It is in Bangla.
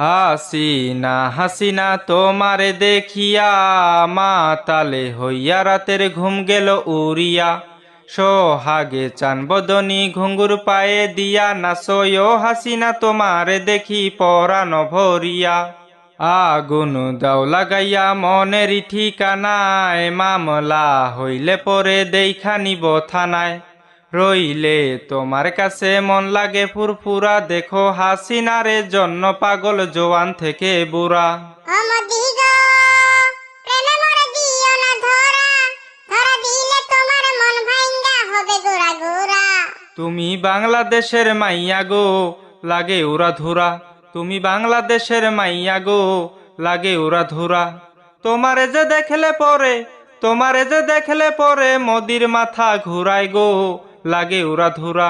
হাসিনা হাসিনা তোমারে দেখিয়া মাতালে হইয়া রাতের ঘুম গেল উড়িয়া। সোহাগে চান বদনি ঘুঙ্গুর পায়ে দিয়া নাচয়, হাসিনা তোমারে দেখি পরাণ ভরিয়া। আগুন দাও লাগাইয়া মনের ঠিকানায়, মামলা হইলে পরে দেখা নিব থানায়। রইলে। তোমার কাছে মন লাগে ফুরফুরা দেখো হাসিনারে জন্য পাগল জোয়ান থেকে বুড়া। তুমি বাংলাদেশের মাইয়া গো লাগে উড়া ধুরা। তুমি বাংলাদেশের মাইয়া গো লাগে উড়া ধুরা। তোমারে যে দেখলে পরে তোমারে যে দেখলে পরে মোদির মাথা ঘুরায় গো। লাগে উড়া ধুরা